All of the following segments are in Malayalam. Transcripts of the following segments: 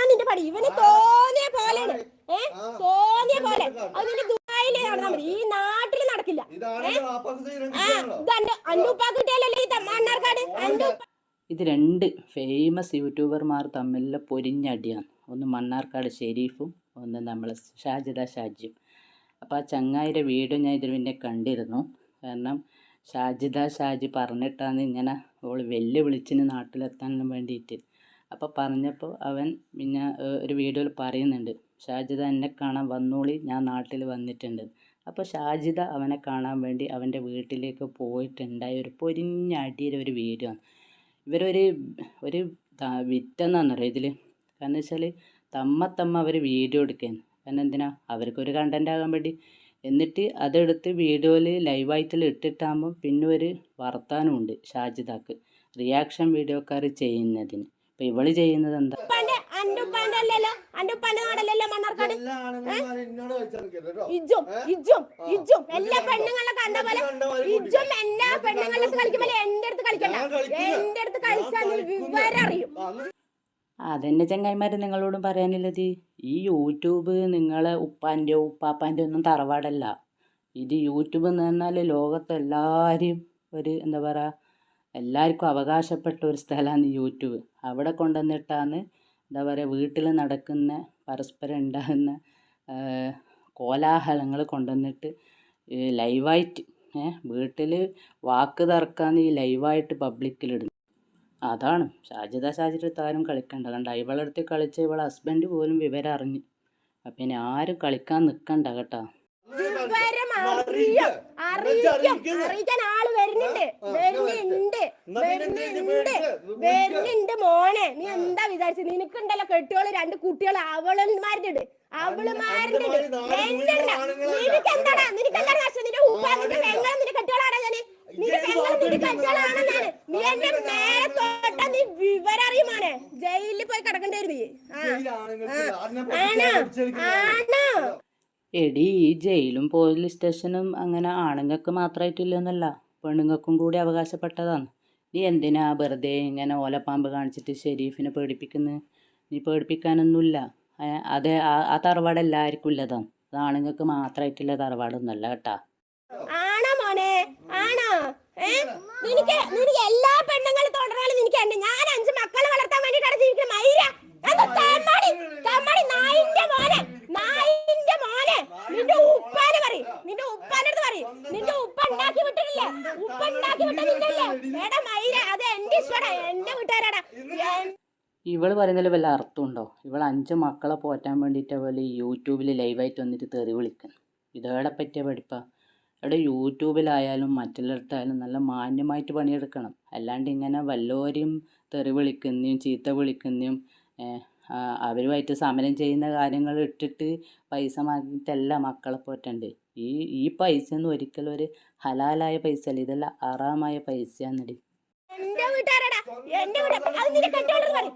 ഇതാണോ നിന്റെ പണി ഇവന് തോന്നിയ പോലെയാണ് ഏ? തോന്നിയ പോലെ. അത് നിന്റെ ദുബായിൽ നടന്നാ മതി. ഈ നാട്ടിൽ നടക്കില്ല. ഇത് അന്റെ അന്റെ കിട്ടിയാലല്ലേ ഈ മണ്ണാർക്കാട്? അന്റെ ഇത് രണ്ട് ഫേമസ് യൂട്യൂബർമാർ തമ്മിലുള്ള പൊരിഞ്ഞടിയാണ്. ഒന്ന് മണ്ണാർക്കാട് ഷെരീഫും ഒന്ന് നമ്മൾ ഷാജിദ ഷാജിയും. അപ്പോൾ ആ ചങ്ങായിയുടെ വീഡിയോ ഞാൻ ഇതിൽ പിന്നെ കണ്ടിരുന്നു. കാരണം ഷാജിദ ഷാജി പറഞ്ഞിട്ടാണ് ഇങ്ങനെ ഓൾ വെല്ലുവിളിച്ചിന് നാട്ടിലെത്താൻ വേണ്ടിയിട്ട്. അപ്പോൾ പറഞ്ഞപ്പോൾ അവൻ പിന്നെ ഒരു വീഡിയോയിൽ പറയുന്നുണ്ട് ഷാജിദ എന്നെ കാണാൻ വന്നോളി ഞാൻ നാട്ടിൽ വന്നിട്ടുണ്ട്. അപ്പോൾ ഷാജിദ അവനെ കാണാൻ വേണ്ടി അവന്റെ വീട്ടിലേക്ക് പോയിട്ടുണ്ടായ ഒരു പൊരിഞ്ഞടിയുടെ ഒരു വീഡിയോ ആണ്. ഇവരൊരു ഒരു ത- വിറ്റെന്നാണെന്നറിയോ ഇതിൽ കാരണം വെച്ചാൽ തമ്മ തമ്മ അവർ വീഡിയോ എടുക്കാൻ കാരണം എന്തിനാ? അവർക്കൊരു കണ്ടന്റ് ആകാൻ വേണ്ടി. എന്നിട്ട് അതെടുത്ത് വീഡിയോയിൽ ലൈവായിട്ടിൽ ഇട്ടിട്ടാകുമ്പോൾ പിന്നെ ഒരു വർത്താനമുണ്ട് ഷാജിദാക്ക് റിയാക്ഷൻ വീഡിയോക്കാർ ചെയ്യുന്നതിന്. ഇപ്പോൾ ഇവൾ ചെയ്യുന്നത് എന്താ? എല്ലാ ഇജ്ജും ഇജ്ജും പെണ്ണുങ്ങളെ കണ്ട പോലെ ഇജ്ജും എല്ലാ പെണ്ണുങ്ങളുടെ അടുത്ത് കളിക്കുമ്പോൾ എന്റെ അടുത്ത് കളിക്കണ്ട. എന്റെ അടുത്ത് കളിച്ചാൽ നീ വിവരം അറിയും അതെന്നെ ചങ്ങായിമാർ നിങ്ങളോടും പറയാനുള്ളത് ഈ യൂട്യൂബ് നിങ്ങളെ ഉപ്പാന്റെ ഉപ്പാപ്പാന്റെ ഒന്നും തറവാടല്ല. ഇത് യൂട്യൂബ് എന്ന് പറഞ്ഞാൽ ലോകത്തെല്ലാരും എല്ലാവരെയും ഒരു എന്താ പറയുക എല്ലാവർക്കും അവകാശപ്പെട്ട ഒരു സ്ഥലമാണ് യൂട്യൂബ്. അവിടെ കൊണ്ടുവന്നിട്ടാണ് എന്താ പറയുക വീട്ടിൽ നടക്കുന്ന പരസ്പരം ഉണ്ടാകുന്ന കോലാഹലങ്ങൾ കൊണ്ടുവന്നിട്ട് ലൈവായിട്ട് വീട്ടിൽ വാക്ക് തർക്കാന്ന് ഈ ലൈവായിട്ട് പബ്ലിക്കിലിടുന്നു അതാണ്. ഷാജിദ ഷാജിയുടെ താരം കളിക്കണ്ട. കണ്ട ഇവളെടുത്ത് കളിച്ച ഇവളെ ഹസ്ബൻഡ് പോലും വിവരം അറിഞ്ഞു അപ്പം ഇനി ആരും കളിക്കാൻ നിൽക്കണ്ട കേട്ടോ. വിവരം അറിയും അറിയിക്കും. അറിയിക്കാൻ ആൾ വരുന്നുണ്ട്. വരുന്നുണ്ട്. വരുന്നുണ്ട്. വരുന്നുണ്ട് മോനെ. നീ എന്താ വിചാരിച്ചത് നിനക്കുണ്ടല്ലോ കെട്ടിയോൾ രണ്ട് കുട്ടികൾ അവളന്മാരുടെ ഉണ്ട് അവളുമാരുടെ. നിനക്ക് എന്താടാ നിനക്ക് എന്താണ് നഷ്ടം നിന്റെ ഉപ്പ നിന്റെ പെങ്ങളെ നിന്റെ കെട്ടിയോളാടാ ഞാൻ? നിന്റെ പെങ്ങളെ നിന്റെ കെട്ടിയോളാണെന്നാണ് നീ എന്റെ മേലെ തൊട്ട നീ വിവരം ജയിലിൽ പോയി കിടക്കേണ്ടി വരും നീ. ആണോ? ആണോ? എടി ഈ ജയിലും പോലീസ് സ്റ്റേഷനും അങ്ങനെ ആണുങ്ങൾക്ക് മാത്രമായിട്ടില്ലെന്നല്ല പെണ്ണുങ്ങൾക്കും കൂടി അവകാശപ്പെട്ടതാണ്. നീ എന്തിനാ വെറുതെ ഇങ്ങനെ ഓലപ്പാമ്പ് കാണിച്ചിട്ട് ഷെരീഫിനെ പേടിപ്പിക്കുന്നത് നീ പേടിപ്പിക്കാനൊന്നുമില്ല. അത് ആ- തറവാട് എല്ലാവർക്കും ഉള്ളതാണ്. അത് ആണുങ്ങൾക്ക് മാത്രമായിട്ടുള്ള തറവാടൊന്നുമല്ല കേട്ടാ. ആണോ മോനെ ആണോ. നിനക്ക് നിനക്ക് എല്ലാ പെണ്ണുങ്ങളും തുടരാലും നിനക്ക് എന്നെ ഞാൻ അഞ്ച് മക്കളെ വളർത്താൻ വേണ്ടിട്ടാണ് ജീവിക്കുന്നത് മൈര എന്താ തെമ്മാടി തെമ്മാടി നായിന്റെ മോനെ നായിന്റെ മോനെ നിന്റെ ഉപ്പാനെ പറയും നിന്റെ ഉപ്പാന്റെ അടുത്ത് പറയും നിന്റെ ഉപ്പ ഉണ്ടാക്കി വിട്ടിട്ടില്ലേ ഉപ്പ ഉണ്ടാക്കി വിട്ടിട്ടില്ലേ എടാ മൈര അത് എന്റെ ഇഷ്ടടാ എന്റെ വീട്ടുകാരാടാ എൻ- ഇവൾ പറയുന്നതിൽ വല്ല അർത്ഥമുണ്ടോ? ഇവൾ അഞ്ച് മക്കളെ പോറ്റാൻ വേണ്ടിയിട്ട് അവൾ യൂട്യൂബിൽ ലൈവായിട്ട് വന്നിട്ട് തെറി വിളിക്കുന്നു. ഇതേടെ പറ്റിയ പഠിപ്പാ. ഇവിടെ യൂട്യൂബിലായാലും മറ്റുള്ളിടത്തായാലും നല്ല മാന്യമായിട്ട് പണിയെടുക്കണം. അല്ലാണ്ട് ഇങ്ങനെ വല്ലവരെയും തെറി വിളിക്കുന്നതും ചീത്ത വിളിക്കുന്നതും അവരുമായിട്ട് സമരം ചെയ്യുന്ന കാര്യങ്ങൾ ഇട്ടിട്ട് പൈസ വാങ്ങിയിട്ടല്ല മക്കളെ പോറ്റണ്ട്? ഈ ഈ പൈസ ഒന്നും ഒരിക്കലും ഒരു ഹലാലായ പൈസ അല്ല ഇതെല്ലാം അറാമായ പൈസയാണെന്നടി എന്റെ വീട്ടുകാരടാ. എന്റെ വീട്ടുകാർ അത് നിന്റെ പറയും.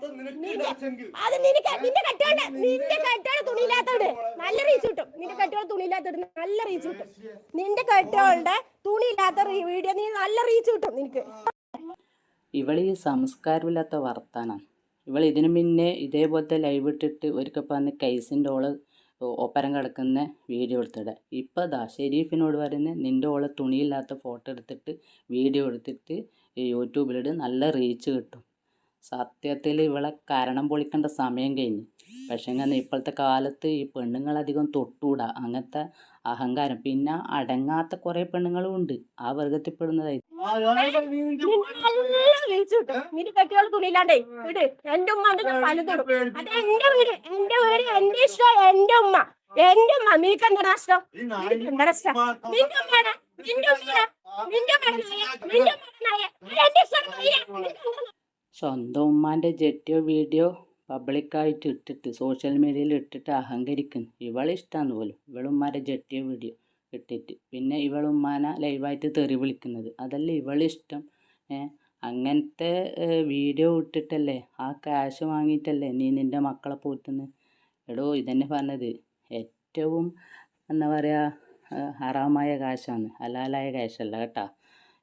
അത് നിനക്ക് നിന്റെ കെട്ടോള നിന്റെ കെട്ടോള തുണിയില്ലാത്തോണ്ട് നല്ല റീച്ച് കിട്ടും. നിന്റെ കെട്ടോള തുണിയില്ലാത്തോണ്ട് നല്ല റീച്ച് കിട്ടും. നിന്റെ കെട്ടോളുടെ തുണിയില്ലാത്ത വീഡിയോ നീ നല്ല റീച്ച് കിട്ടും നിനക്ക്. ഇവളീ ഈ സംസ്കാരമില്ലാത്ത വർത്താനം. ഇവൾ ഇതിനു മുന്നേ ഇതേപോലത്തെ ലൈവ് ഇട്ടിട്ട് ഒരിക്കൽ പറഞ്ഞ് കൈസിന്റെ ഓൾ ഒപ്പരം കിടക്കുന്ന വീഡിയോ എടുത്തിടുക ഇപ്പം ദാ ഷെരീഫിനോട് പറയുന്നത് നിന്റെ ഓളെ തുണിയില്ലാത്ത ഫോട്ടോ എടുത്തിട്ട് വീഡിയോ എടുത്തിട്ട് ഈ യൂട്യൂബിലിട് നല്ല റീച്ച് കിട്ടും. സത്യത്തിൽ ഇവളെ കരണം പൊളിക്കേണ്ട സമയം കഴിഞ്ഞു. പക്ഷേ അങ്ങനെ ഇപ്പോഴത്തെ കാലത്ത് ഈ പെണ്ണുങ്ങളധികം തൊട്ടുകൂടാ അങ്ങനത്തെ അഹങ്കാരം. പിന്നെ അടങ്ങാത്ത കുറേ പെണ്ണുങ്ങളും ഉണ്ട്. ആ വർഗത്തിൽപ്പെടുന്നതായി. തുണിയില്ലാണ്ടേ. വീട്. എന്റെ ഉമ്മ പലതിടും അത് എന്റെ വീട്. എന്റെ വീട് എന്റെ ഇഷ്ടം എന്റെ ഉമ്മ. എന്റെ ഉമ്മ. നിനക്ക് എന്താ നഷ്ടം നിനക്ക് എന്താ നഷ്ടം നിന്റെ ഉമ്മയാണ്? നിന്റെ ഉമ്മയാണ്? സ്വന്തം ഉമ്മാന്റെ ജെറ്റിയോ വീഡിയോ പബ്ലിക്കായിട്ട് ഇട്ടിട്ട് സോഷ്യൽ മീഡിയയിൽ ഇട്ടിട്ട് അഹങ്കരിക്കുന്നു. ഇവളിഷ്ടമാണ് പോലും. ഇവളുമ്മാരെ ജെറ്റിയോ വീഡിയോ ഇട്ടിട്ട്. പിന്നെ ഇവളുമ്മാനെ ലൈവായിട്ട് തെറി വിളിക്കുന്നത്. അതല്ല ഇവളിഷ്ടം ഏ? അങ്ങനത്തെ വീഡിയോ ഇട്ടിട്ടല്ലേ? ആ ക്യാഷ് വാങ്ങിയിട്ടല്ലേ നീ നിന്റെ മക്കളെ പോറ്റുന്നത് എടോ ഇതന്നെ പറഞ്ഞത്. ഏറ്റവും എന്താ പറയുക ഹറാമായ കാശാണ് ഹലാലായ കാശല്ല കേട്ടോ.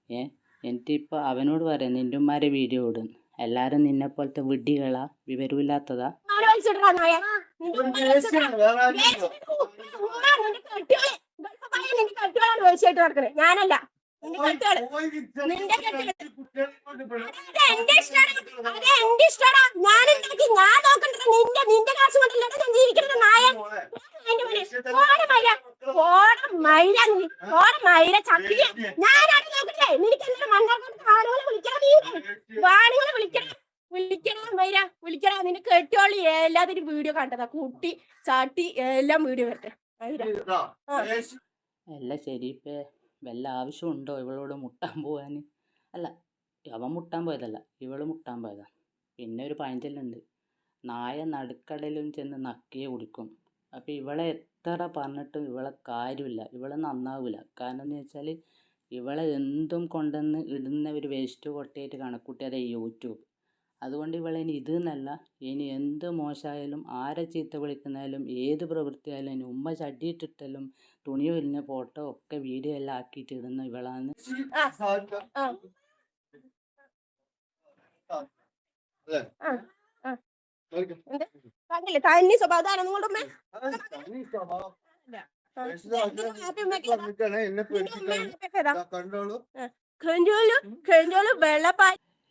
ഏ എന്നിട്ടിപ്പോൾ അവനോട് പറയാം നിന്റെ ഉമ്മാരെ വീഡിയോ ഇടും. എല്ലാവരും നിന്നെ പോലത്തെ വിഡ്ഢികളാ വിവരമില്ലാത്തതാ. ഞാനല്ല. ഞാൻ നോക്കണ്ടത് നിന്റെ നിന്റെ കാശ് കൊണ്ടല്ലേ ഞാൻ ജീവിക്കുന്നത് നായ. മോളെ, എന്റെ മോനെ. ഓടെ മൈര. ഓടെ മൈര. നീ ഓടെ മൈര ചക്കിയ ഞാനാണ് നോക്കട്ടെ നിനക്ക് മണ്ണാർക്കോട്ട് ആളുകളെ വിളിക്കണം നീ? ആളുകളെ വിളിക്കണം? വിളിക്കണം മൈര? വിളിക്കണം? നിന്റെ കെട്ടിയോളി എല്ലാത്തിനും വീഡിയോ കണ്ടതാ. കുട്ടി ചാട്ടി എല്ലാം വീഡിയോ വരട്ടെ. മൈര. അല്ല ശരിപ്പേ. വല്ല ആവശ്യമുണ്ടോ ഇവളോട് മുട്ടാൻ പോകാൻ അല്ല അവൻ മുട്ടാൻ പോയതല്ല ഇവൾ മുട്ടാൻ പോയതാണ് പിന്നെ ഒരു പഴഞ്ചൊല്ലുണ്ട് നായ നടുക്കടലും ചെന്ന് നക്കിയെ കുടിക്കും. അപ്പോൾ ഇവളെ എത്ര പറഞ്ഞിട്ടും ഇവളെ കാര്യമില്ല ഇവളെ നന്നാവില്ല കാരണം എന്ന് വെച്ചാൽ ഇവളെ എന്തും കൊണ്ടുവന്ന് ഇടുന്ന ഒരു വേസ്റ്റ് കൊട്ടയായിട്ട് കണക്കൂട്ടിയത് യൂട്യൂബ്. അതുകൊണ്ട് ഇവളെ ഇത് എന്നല്ല ഇനി എന്ത് മോശമായാലും ആരെ ചീത്ത വിളിക്കുന്നാലും ഏത് പ്രവൃത്തിയായാലും ഉമ്മ ചടിയിട്ടിട്ടാലും തുണി വരുന്ന ഫോട്ടോ ഒക്കെ വീഡിയോ എല്ലാം ആക്കിയിട്ട് ഇടുന്ന ഇവളാണ്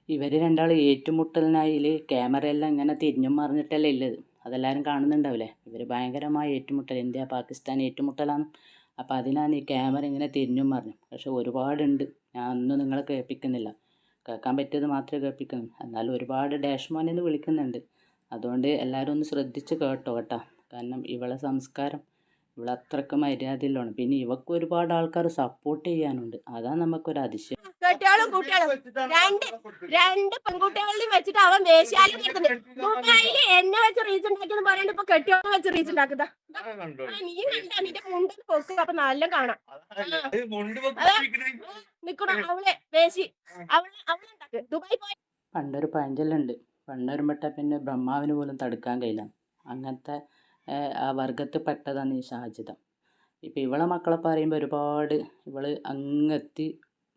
ഇവർ രണ്ടാൾ ആ. ക്യാമറ എല്ലാം തന്നി സ്വഭാവം. നിങ്ങളുടെ ഇങ്ങനെ തിരിഞ്ഞും മറിഞ്ഞിട്ടല്ലേ ഉള്ളത്. അതെല്ലാവരും കാണുന്നുണ്ടാവില്ലേ? ഇവർ ഭയങ്കരമായ ഏറ്റുമുട്ടൽ. ഇന്ത്യ പാകിസ്ഥാൻ ഏറ്റുമുട്ടലാണ്. അപ്പോൾ അതിനാണ് ഈ ക്യാമറ ഇങ്ങനെ തിരിഞ്ഞും മറിഞ്ഞു. പക്ഷെ ഒരുപാടുണ്ട്. ഞാൻ ഒന്നും നിങ്ങളെ കേൾപ്പിക്കുന്നില്ല. കേൾക്കാൻ പറ്റിയത് മാത്രമേ കേൾപ്പിക്കുന്നു എന്നാലും ഒരുപാട് ഡാഷ് നിന്ന് വിളിക്കുന്നുണ്ട്. അതുകൊണ്ട് എല്ലാവരും ഒന്ന് ശ്രദ്ധിച്ച് കേട്ടോ കേട്ടോ. കാരണം ഇവളെ സംസ്കാരം ഇവളത്രക്ക് മര്യാദയിലാണ് പിന്നെ ഇവക്ക് ഒരുപാട് ആൾക്കാർ സപ്പോർട്ട് ചെയ്യാനുണ്ട്. അതാണ് നമുക്കൊരു അതിശയം കെട്ടിയോളും കുട്ടികളും. രണ്ട് രണ്ട് പെൺകുട്ടികളെയും വെച്ചിട്ട് അവൻ വേശ്യാലും നടത്തുന്നത് ദുബായിൽ എന്നെ വെച്ച് റീച്ച് ഉണ്ടാക്കിയെന്ന് പറയുന്നത് ഇപ്പൊ കെട്ടിയോളം വെച്ച് റീച്ച് ഉണ്ടാക്കുന്ന. നീ കണ്ട നിന്റെ മുണ്ട് പൊക്കുക അപ്പൊ നല്ല കാണാം. നിക്കണം മുണ്ട് അതാ. നിക്കണോ അവളെ വേശി. അവളെ അവളുണ്ടാക്ക് ദുബായി പോയി. പണ്ടൊരു പഴഞ്ചൊല്ലുണ്ട്. പണ്ടൊരുമ്പട്ട പിന്നെ ബ്രഹ്മാവിന് പോലും തടുക്കാൻ കഴിയില്ല. അങ്ങനത്തെ ആ വർഗത്തിൽ പെട്ടതാണ് ഈ സാഹചര്യം ഇപ്പം ഇവളെ മക്കളെ പറയുമ്പോൾ ഒരുപാട് ഇവൾ അങ്ങെത്തി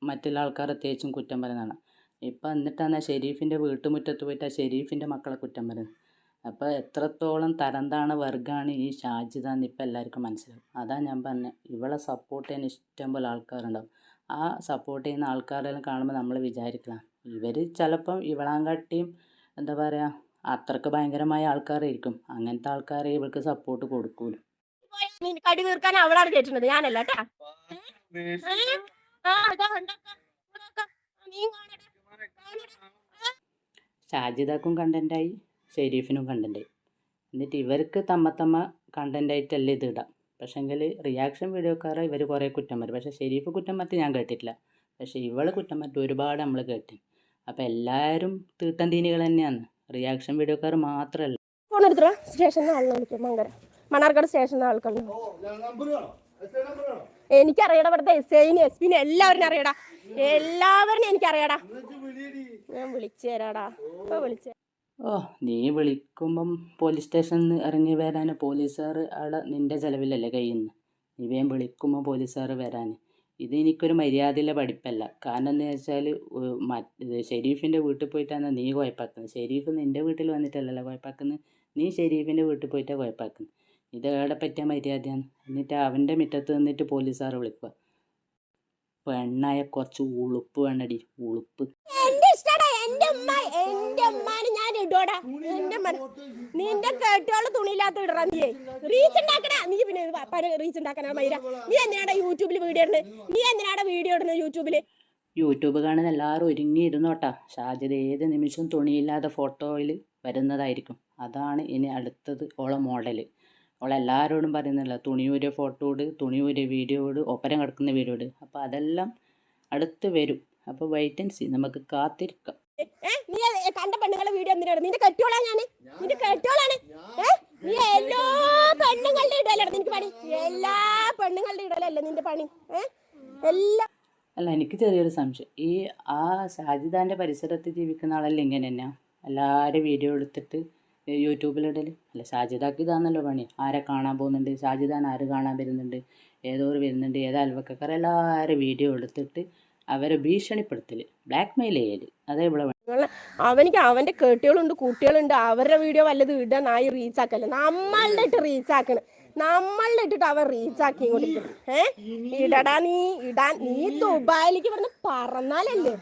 മറ്റുള്ള ആൾക്കാർ തേച്ചും കുറ്റം പറയുന്നതാണ്. ഇപ്പം എന്നിട്ടാണ് ആ ഷെരീഫിന്റെ വീട്ടുമുറ്റത്ത് പോയിട്ട് ആ ഷെരീഫിന്റെ മക്കളെ കുറ്റം പറയുന്നത്. അപ്പോൾ എത്രത്തോളം തരന്താണ് വർഗമാണ് ഈ ഷാജിദ എന്ന് ഇപ്പം എല്ലാവർക്കും മനസ്സിലാവും. അതാ ഞാൻ പറഞ്ഞത് ഇവളെ സപ്പോർട്ട് ചെയ്യാൻ ഇഷ്ടംപോലെ ആൾക്കാരുണ്ടാവും. ആ സപ്പോർട്ട് ചെയ്യുന്ന ആൾക്കാരെല്ലാം കാണുമ്പോൾ നമ്മൾ വിചാരിക്കണം ഇവർ ചിലപ്പം ഇവളാങ്കാട്ടിയും എന്താ പറയുക അത്രയ്ക്ക് ഭയങ്കരമായ ആൾക്കാരായിരിക്കും. അങ്ങനത്തെ ആൾക്കാരെ ഇവൾക്ക് സപ്പോർട്ട് കൊടുക്കൂല. കടി നിനക്ക് അടി തീർക്കാൻ അവളാണ് കേട്ടിട്ടുണ്ട് ഞാനല്ല കേട്ടാ. ഷാജിദക്കും കണ്ടന്റായി ഷെരീഫിനും കണ്ടന്റായി എന്നിട്ട് ഇവർക്ക് തമ്മ തമ്മ കണ്ടന്റായിട്ടല്ല ഇത് ഇടാം. പക്ഷെങ്കിൽ റിയാക്ഷൻ വീഡിയോക്കാരെ ഇവർ കുറേ കുറ്റം പറ്റും പക്ഷേ ഷെരീഫ് കുറ്റം പറ്റി ഞാൻ കേട്ടിട്ടില്ല. പക്ഷേ ഇവൾ കുറ്റം പറ്റി ഒരുപാട് നമ്മൾ കേട്ടി അപ്പോൾ എല്ലാവരും തീട്ടം തീനികൾ തന്നെയാണ്. റിയാക്ഷൻ വീഡിയോക്കാർ മാത്രമല്ല ഫോൺ എടുത്തോ? സ്റ്റേഷനിൽ ആളിനെ വിളിക്കും. മണ്ണാർക്കാട് സ്റ്റേഷനിൽ ആൾക്കാണ് എനിക്കറിയടാ ഇവിടുത്തെ എസ് ഐന് എസ് പിന്നെ എല്ലാവരും അറിയടാ. എല്ലാവരും എനിക്കറിയടാ. ഞാൻ വിളിച്ചു തരാടാ. ഇപ്പൊ ഓ നീ വിളിക്കുമ്പം പോലീസ് സ്റ്റേഷനിൽ നിന്ന് ഇറങ്ങി വരാൻ പോലീസുകാർ അവിടെ നിന്റെ ചിലവിലല്ലേ കഴിയുന്നു? നീ വേം വിളിക്കുമ്പോൾ പോലീസുകാർ വരാൻ ഇത് എനിക്കൊരു മര്യാദയിലെ പഠിപ്പല്ല. കാരണം എന്ന് വെച്ചാൽ ഷെരീഫിന്റെ വീട്ടിൽ പോയിട്ടാണ് നീ കുഴപ്പാക്കുന്നത് ഷെരീഫ് നിന്റെ വീട്ടിൽ വന്നിട്ടല്ലല്ലോ കുഴപ്പാക്കുന്നത് നീ ഷെരീഫിന്റെ വീട്ടിൽ പോയിട്ടാണ് കുഴപ്പാക്കുന്നത് ഇത് ഏടെ പറ്റിയ മര്യാദയാണ്? എന്നിട്ട് അവന്റെ മുറ്റത്ത് നിന്നിട്ട് പോലീസുകാർ വിളിക്കുക. പെണ്ണായ കുറച്ച് ഉളുപ്പ് വേണ്ടടി ഉളുപ്പ്. എന്റെ ഇഷ്ടാടാ എന്റെ ഉമ്മ എന്റെ ഉമ്മാനെ ഞാൻ ഇടോടാ എന്റെ ഉമ്മ നിന്റെ കേട്ടോൾ തുണിയില്ലാത്ത ഇടറാ നീ. റീച്ച് ഉണ്ടാക്കണ നീ പിന്നെ റീച്ച് ഉണ്ടാക്കണ മൈര. നീ എന്തിനാടാ യൂട്യൂബിൽ വീഡിയോ ഇടുന്നത് നീ എന്തിനാടാ വീഡിയോ ഇടുന്നത് യൂട്യൂബിൽ യൂട്യൂബ് കാണുന്ന എല്ലാവരും ഒരുങ്ങിയിരുന്നോട്ടാ. ഷാജിദ് ഏത് നിമിഷവും തുണിയില്ലാത്ത ഫോട്ടോയിൽ വരുന്നതായിരിക്കും. അതാണ് ഇനി അടുത്തത് ഓളെ മോഡൽ ഓളെല്ലാവരോടും പറയുന്നില്ല. തുണിയൂരിയ ഫോട്ടോ ഇട് തുണിയൂരിയ വീഡിയോ ഇട് ഒപ്പരം കിടക്കുന്ന വീഡിയോ ഇട്. അപ്പോൾ അതെല്ലാം അടുത്ത് വരും. അപ്പോൾ വെയിറ്റ് ആൻഡ് സി നമുക്ക് കാത്തിരിക്കാം. നീ പെണ്ണുങ്ങളെ വീഡിയോ എന്തിനാണ്? നിന്റെ കെട്ടിയോളാ നിന്റെ കെട്ടിയോളാണ്. നീ എല്ലാ പെണ്ണുങ്ങളുടെ നിനക്ക് പണി. എല്ലാ പെണ്ണുങ്ങളുടെ ഇടയിലല്ലേ നിന്റെ പണി. എല്ലാ അല്ല എനിക്ക് ചെറിയൊരു സംശയം. ഈ ആ ഷാജിദാന്റെ പരിസരത്ത് ജീവിക്കുന്ന ആളല്ലേ ഇങ്ങനെ തന്നെയാ എല്ലാവരും വീഡിയോ എടുത്തിട്ട് യൂട്യൂബിലിടൽ അല്ല ഷാജിദാക്ക് ഇതാണല്ലോ പണി. ആരെ കാണാൻ പോകുന്നുണ്ട് ഷാജിദാൻ ആര് കാണാൻ വരുന്നുണ്ട് ഏതോ ഒരു വരുന്നുണ്ട് ഏത് അയൽവക്കക്കാർ എല്ലാവരും വീഡിയോ എടുത്തിട്ട് അവരെ ഭീഷണിപ്പെടുത്തൽ ബ്ലാക്ക് മെയിൽ ചെയ്യൽ അതേ ഇവിടെ അവനിക്ക് അവന്റെ കേട്ടുകളുണ്ട് കുട്ടികളുണ്ട് അവരുടെ വീഡിയോ വല്ലത് ഇടാൻ ആയി റീച്ച് ആക്കല്ല? നമ്മളുടെ ഇട്ട് റീച്ച് ആക്കണ്. നമ്മളുടെ ഇട്ടിട്ട് അവൻ റീച്ച് ആക്കി കൊടുക്കും ഏ? ഇടടാ നീ ഇടാൻ നീ ദുബായിലേക്ക് പറഞ്ഞ് പറന്നാലല്ലേ?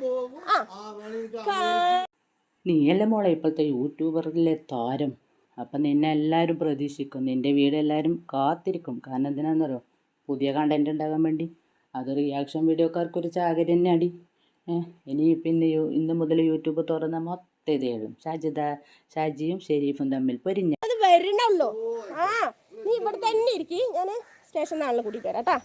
പോകും. ആ. നീയല്ലേ മോളെ ഇപ്പോഴത്തെ യൂട്യൂബറിലെ താരം? അപ്പം നിന്നെ എല്ലാവരും പ്രതീക്ഷിക്കും. നിന്റെ വീട് എല്ലാവരും കാത്തിരിക്കും. കാരണം എന്തിനാണെന്നറിയോ പുതിയ കണ്ടന്റ് ഉണ്ടാകാൻ വേണ്ടി. അത് റിയാക്ഷൻ വീഡിയോക്കാർക്കൊരു ചാകരി തന്നെ അടി. ഇനി പിന്നെ യൂ ഇന്ന് മുതൽ യൂട്യൂബ് തുറന്ന മൊത്തം ഇത് ഉള്ളൂ ഷാജിദ ഷാജിയും ഷെരീഫും തമ്മിൽ പൊരിഞ്ഞ അത് വരണല്ലോ ആ നീ ഇവിടെ തന്നെ ഇരിക്കി. ഞാൻ സ്റ്റേഷൻ നാളെ കൂട്ടിട്ട് വരാം കേട്ടാ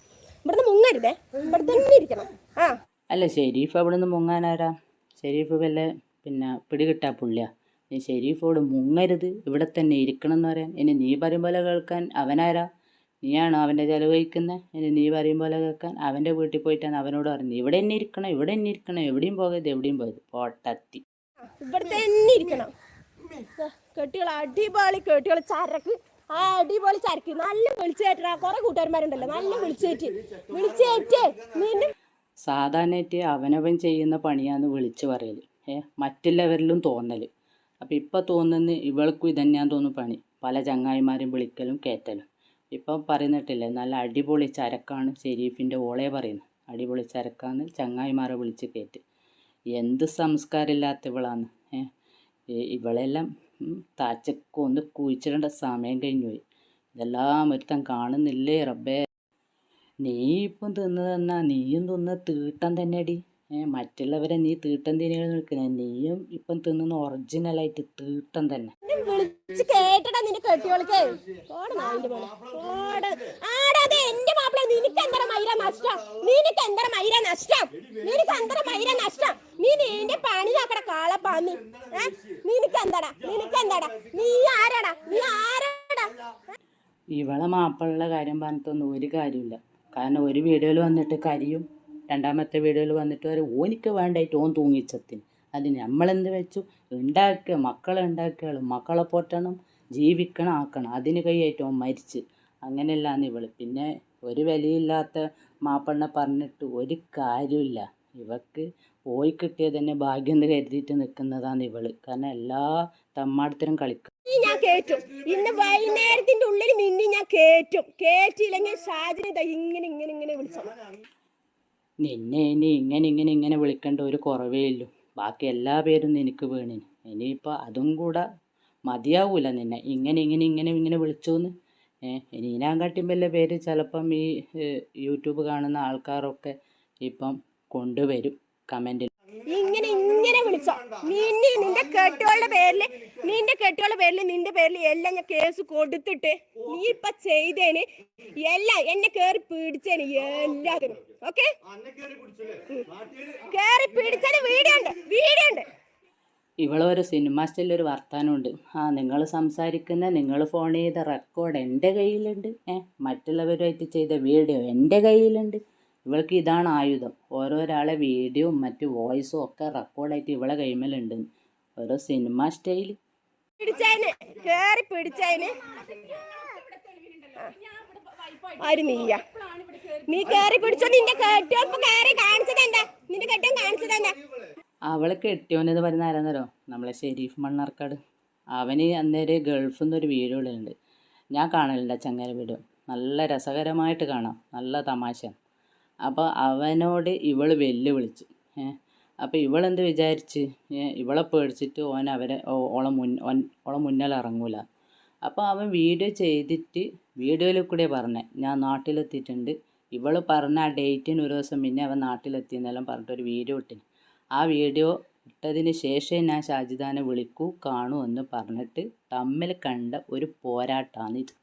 ഇവിടുന്ന് മുങ്ങരുതേ. ഇവിടെ തന്നെ ഇരിക്കണം. ആ. അല്ല ഷെരീഫ് അവിടെ നിന്ന് മുങ്ങാനാരാ ഷെരീഫ് വല്ല പിന്നെ പിടികിട്ടാ പുള്ളിയാ. നീ ഷെരീഫോട് മുങ്ങരുത്. ഇവിടെ തന്നെ ഇരിക്കണം എന്ന് പറയാൻ. ഇനി നീ പറയും പോലെ കേൾക്കാൻ അവനാരാ? നീയാണോ അവന്റെ ചിലവ് കഴിക്കുന്നത് ഇനി നീ പറയും പോലെ കേൾക്കാൻ അവന്റെ വീട്ടിൽ പോയിട്ടാണ് അവനോട് പറഞ്ഞത് ഇവിടെ തന്നെ ഇരിക്കണം ഇവിടെ തന്നെ ഇരിക്കണം എവിടെയും പോകരുത് എവിടെയും പോകരുത്. പോട്ടത്തി. ഇവിടെ തന്നെ ഇരിക്കണം. കെട്ടികൾ അടിപൊളി കെട്ടികൾ ചരക്ക്. ആ അടിപൊളി ചരക്ക്. നല്ല വിളിച്ചേറ്റാ കുറെ കൂട്ടുകാരന്മാരുണ്ടല്ലോ. നല്ല വിളിച്ചേറ്റ്. വിളിച്ചേറ്റ്. സാധാരണയായിട്ട് അവനവൻ ചെയ്യുന്ന പണിയാന്ന് വിളിച്ചു പറയൽ ഏ മറ്റുള്ളവരിലും തോന്നൽ അപ്പോൾ ഇപ്പം തോന്നുന്ന ഇവൾക്കും ഇതന്നെയാന്ന് തോന്നുന്നു പണി. പല ചങ്ങായിമാരും വിളിക്കലും കയറ്റലും ഇപ്പം പറയുന്നിട്ടില്ലേ നല്ല അടിപൊളി ചരക്കാണ് ഷെരീഫിന്റെ ഓളെ പറയുന്നത്. അടിപൊളി ചരക്കാന്ന് ചങ്ങായിമാരെ വിളിച്ച് കയറ്റി എന്ത് സംസ്കാരമില്ലാത്ത ഈ- ഇവളെല്ലാം ഉം, താച്ചക്കൊന്ന് കുഴിച്ചിടേണ്ട സമയം കഴിഞ്ഞു പോയി. ഇതെല്ലാം ഒരുത്തൻ കാണുന്നില്ലേ റബ്ബേ? നീ ഇപ്പം തിന്നു തന്നാ നീയും തിന്ന് തീട്ടം തന്നെയടി. ഏ മറ്റുള്ളവരെ നീ തീട്ടം തിന്നുകൾ നിൽക്കുന്ന. നീയും ഇപ്പം തിന്നുന്ന ഒറിജിനലായിട്ട് തീട്ടം തന്നെ. വിളിച്ച് കേട്ടടാ ആടാതെ എന്റെ മാപ്പിള നിനക്ക് എന്തര മൈര നഷ്ടം? നിനക്ക് എന്തര മൈര നഷ്ടം? നിനക്ക് എന്തര മൈര നഷ്ടം? നീ നിന്റെ പണി നോക്കട കാളപ്പാന്നി ഏ നിനക്ക് എന്താടാ നിനക്ക് എന്താടാ നീ ആരാടാ? നീ ആരാടാ? ഇവളെ മാപ്പിളുടെ കാര്യം പറഞ്ഞിട്ടൊന്നും ഒരു കാര്യമില്ല കാരണം ഒരു വീഡിയോയിൽ വന്നിട്ട് കരിയും രണ്ടാമത്തെ വീഡിയോയിൽ വന്നിട്ട് വരെ ഓനിക്ക് വേണ്ടായിട്ട് ഓൻ തൂങ്ങിച്ചത്തിന്. അതിന് നമ്മളെന്ത് വെച്ചു? ഉണ്ടാക്കുക മക്കളെ ഉണ്ടാക്കുക മക്കളെ പോറ്റണം ജീവിക്കണം ആക്കണം. അതിന് കൈയായിട്ട് ഓൻ മരിച്ച്. അങ്ങനെയല്ലാന്ന് ഇവൾ. പിന്നെ ഒരു വിലയില്ലാത്ത മാപ്പണ്ണ പറഞ്ഞിട്ട് ഒരു കാര്യമില്ല ഇവക്ക് പോയി കിട്ടിയത് തന്നെ ഭാഗ്യം എന്ന് കരുതിയിട്ട് നിൽക്കുന്നതാണ് ഇവൾ. കാരണം എല്ലാ തമ്മാടത്തിനും കളിക്കും ഞാൻ കേറ്റും. ഇന്ന് വൈകുന്നേരത്തിന്റെ ഉള്ളിൽ മിന്നി ഞാൻ കേറ്റും. കേറ്റില്ലെങ്കിൽ ഷാജിനെ ഇങ്ങനെ ഇങ്ങനെ ഇങ്ങനെ വിളിച്ചു നിന്നെ ഇനി ഇങ്ങനെ ഇങ്ങനെ ഇങ്ങനെ വിളിക്കേണ്ട ഒരു കുറവേ ഇല്ലു. ബാക്കി എല്ലാ പേരും നിനക്ക് വീണിന്. ഇനിയിപ്പോൾ അതും കൂടെ മതിയാവൂല നിന്നെ. ഇങ്ങനെ ഇങ്ങനെ ഇങ്ങനെ ഇങ്ങനെ വിളിച്ചോന്ന്. ഇനി ഞാൻ കാട്ടിയുമ്പോൾ പേര് ചിലപ്പം ഈ യൂട്യൂബ് കാണുന്ന ആൾക്കാരൊക്കെ ഇപ്പം കൊണ്ടുവരും കമന്റിൽ ഇങ്ങനെ ഇങ്ങനെ വിളിച്ചോ. നിന്നെ നിന്റെ കേട്ടുകളുടെ പേരിൽ നിന്റെ കെട്ടിയുള്ള പേരിൽ നിന്റെ പേരിൽ എല്ലാം ഞാൻ കേസ് കൊടുത്തിട്ട് നീ ഇപ്പൊ ചെയ്തേന്. എല്ലാം എന്നെ കേറി പിടിച്ചേന് എല്ലാത്തിനും. ഓക്കെ കേറി പിടിച്ചേന് വീഡിയോ ഉണ്ട് വീഡിയോ ഉണ്ട്. ഇവളൊരു സിനിമ സ്റ്റൈലിൽ ഒരു വർത്താനമുണ്ട്. ആ നിങ്ങൾ സംസാരിക്കുന്ന നിങ്ങൾ ഫോൺ ചെയ്ത റെക്കോർഡ് എന്റെ കയ്യിലുണ്ട്. ഏ മറ്റുള്ളവരുമായിട്ട് ചെയ്ത വീഡിയോ എന്റെ കയ്യിലുണ്ട്. ഇവൾക്ക് ഇതാണ് ആയുധം. ഓരോരാളെ വീഡിയോയും മറ്റു വോയിസും ഒക്കെ റെക്കോർഡായിട്ട് ഇവളെ കൈമേലുണ്ട്. ഓരോ സിനിമ സ്റ്റൈൽ പിടിച്ചതിന് കേറി പിടിച്ചതിന്. ആര് നീ കേറി പിടിച്ചോ നിന്റെ കെട്ടിയോപ്പ് കേറി കാണിച്ചതെന്താ? നിന്റെ കെട്ടിയോൻ കാണിച്ചതെന്താ? അവൾ കെട്ടിയോനെന്ന് പറയുന്ന ആരാന്നല്ലോ നമ്മളെ ഷെരീഫ് മണ്ണാർക്കാട്. അവന് അന്നേരം ഗൾഫിൽ നിന്നൊരു വീഡിയോ ഇടുന്നുണ്ട് ഞാൻ കാണലുണ്ട് ചങ്ങര വീഡിയോ. നല്ല രസകരമായിട്ട് കാണാം. നല്ല തമാശ അപ്പോൾ അവനോട് ഇവൾ വെല്ലുവിളിച്ചു ഏ? അപ്പോൾ ഇവളെന്ത് വിചാരിച്ച്? ഇവളെ പേടിച്ചിട്ട് ഓൻ അവരെ ഓളെ മുൻ ഓൻ ഓളെ മുന്നിൽ ഇറങ്ങൂല. അപ്പോൾ അവൻ വീഡിയോ ചെയ്തിട്ട് വീഡിയോയിൽ കൂടെ പറഞ്ഞേ ഞാൻ നാട്ടിലെത്തിയിട്ടുണ്ട്. ഇവൾ പറഞ്ഞ ആ ഡേറ്റിന് ഒരു ദിവസം പിന്നെ അവൻ നാട്ടിലെത്തിയെന്നെല്ലാം പറഞ്ഞിട്ടൊരു വീഡിയോ ഇട്ടിന്. ആ വീഡിയോ ഇട്ടതിന് ശേഷം ഞാൻ ഷാജിദാനെ വിളിക്കൂ കാണൂ എന്ന് പറഞ്ഞിട്ട് തമ്മിൽ കണ്ട ഒരു പോരാട്ടമാണ് ഇത്.